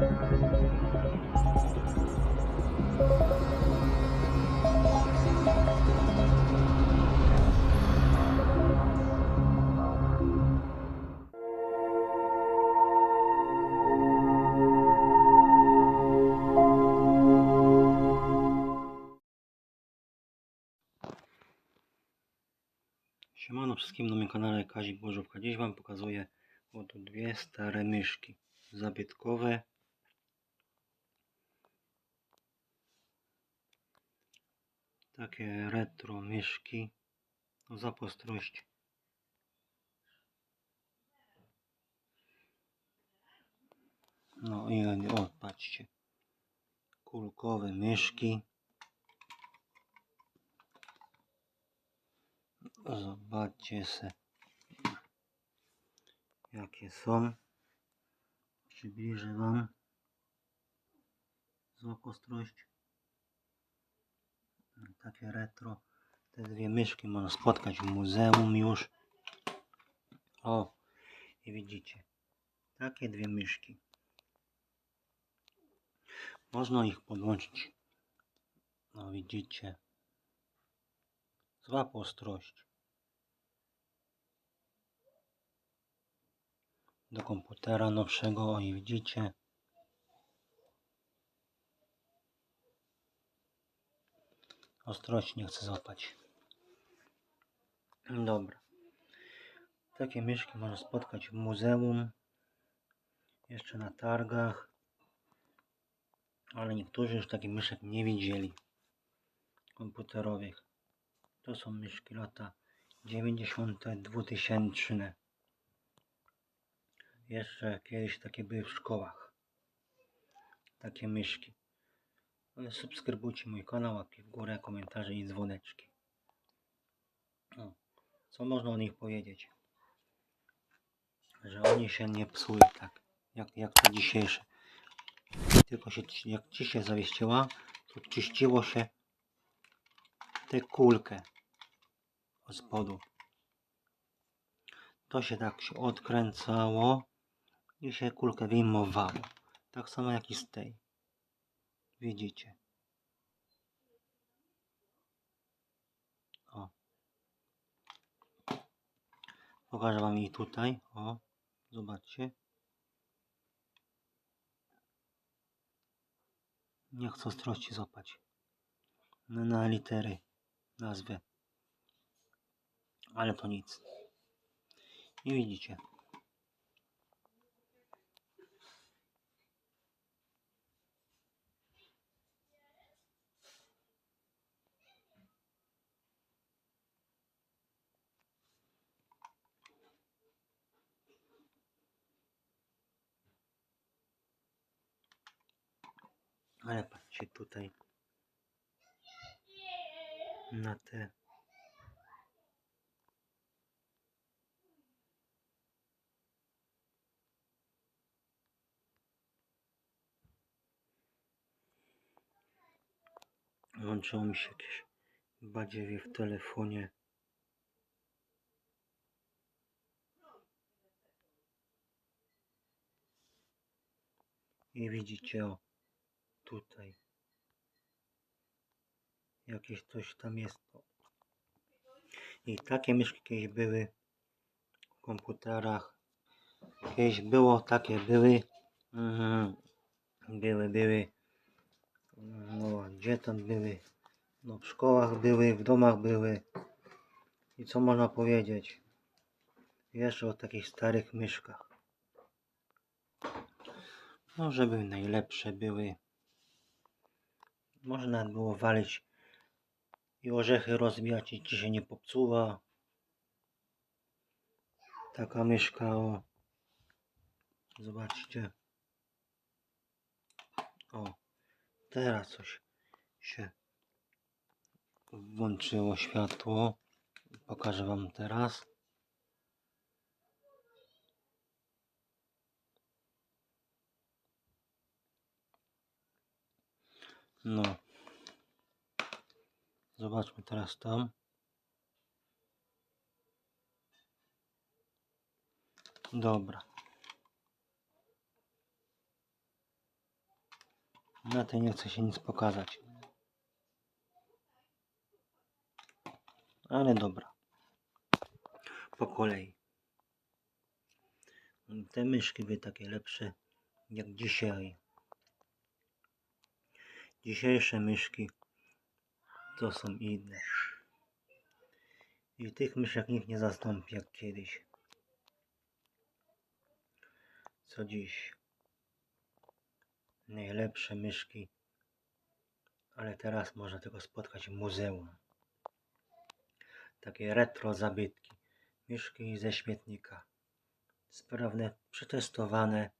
Siemano wszystkim na moim kanale Kazik Bożówka. Dziś Wam pokazuję oto dwie stare myszki zabytkowe Takie retro myszki o zapostrość. No i o, patrzcie. Kulkowe myszki. Zobaczcie se jakie są. Przybliżę Wam złokostrość. Takie retro. Te dwie myszki można spotkać w muzeum już. O, i widzicie. Takie dwie myszki. Można ich podłączyć. No widzicie. Zła ostrość. Do komputera nowszego, o i widzicie. Ostrość nie chcę złapać. Dobra. Takie myszki można spotkać w muzeum. Jeszcze na targach. Ale niektórzy już takich myszek nie widzieli. Komputerowych. To są myszki lata 90. 2000. Jeszcze kiedyś takie były w szkołach. Takie myszki. Subskrybujcie mój kanał, łapki w górę, komentarze i dzwoneczki. Co można o nich powiedzieć? Że oni się nie psują tak, jak, jak te dzisiejsze. Tylko się, jak ci się zawieściła, to czyściło się tę kulkę od spodu. To się tak się odkręcało i się kulkę wyjmowało. Tak samo jak i z tej. Widzicie. O. Pokażę wam jej tutaj. O. Zobaczcie. Nie chcę ostrości złapać. Na, na litery nazwę. Ale to nic. I widzicie. Ale patrzcie tutaj na te Włączyło mi się jakieś badziewie w telefonie. I widzicie o tutaj jakieś coś tam jest. I takie myszki kiedyś były w komputerach. Kiedyś było, takie były. Mhm. Były, były. No, gdzie tam były? No, w szkołach były, w domach były. I co można powiedzieć? Jeszcze o takich starych myszkach. No, żeby najlepsze były. Można było walić i orzechy rozbijać i ci się nie popsuła. Taka myszka, o. Zobaczcie. O, teraz coś się włączyło światło. Pokażę wam teraz. No. Zobaczmy teraz tam. Dobra. Na tej nie chce się nic pokazać. Ale dobra. Po kolei. Te myszki były takie lepsze jak dzisiaj. Dzisiejsze myszki to są inne. I tych myszek nikt nie zastąpi jak kiedyś. Co dziś? Najlepsze myszki. Ale teraz można tego spotkać w muzeum. Takie retro zabytki. Myszki ze śmietnika. Sprawne, przetestowane.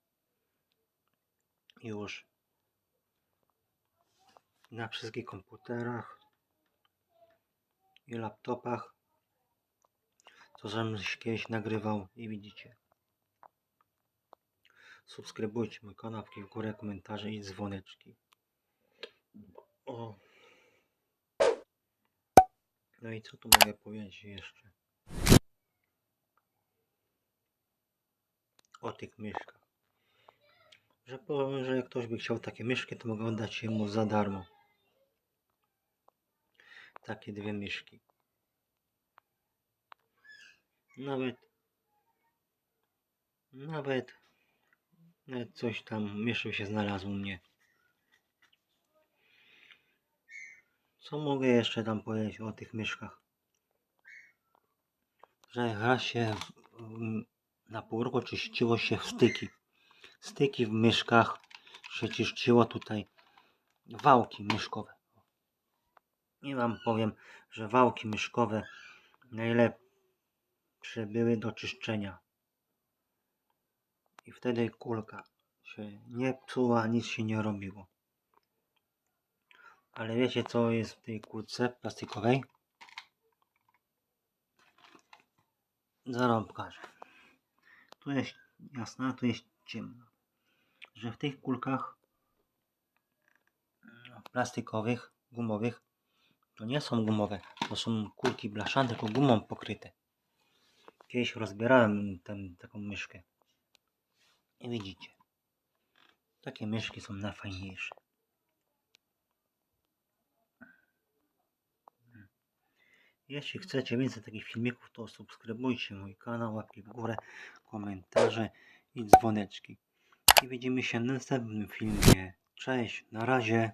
Już na wszystkich komputerach i laptopach. Co żem kiedyś nagrywał i widzicie. Subskrybujcie mój kanał, w górę komentarze i dzwoneczki. O. No i co tu mogę powiedzieć jeszcze? O tych myszkach. Że, po, że jak ktoś by chciał takie myszki, to mogę oddać mu za darmo. Takie dwie myszki. Nawet nawet nawet coś tam myszy się znalazł u mnie. Co mogę jeszcze tam powiedzieć o tych myszkach? Że raz się na pół roku czyściło się styki. Styki w myszkach się czyściło tutaj wałki myszkowe. I wam powiem, że wałki myszkowe najlepsze były do czyszczenia. I wtedy kulka się nie psuła, nic się nie robiło. Ale wiecie co jest w tej kulce plastikowej? Zaraz pokażę. Tu jest jasna, tu jest ciemna. Że w tych kulkach mm, plastikowych, gumowych, to nie są gumowe, to są kulki blaszane, tylko gumą pokryte. Kiedyś rozbierałem tę taką myszkę. I widzicie. Takie myszki są najfajniejsze. Jeśli chcecie więcej takich filmików, to subskrybujcie mój kanał, łapki w górę, komentarze i dzwoneczki. I widzimy się w następnym filmie. Cześć, na razie.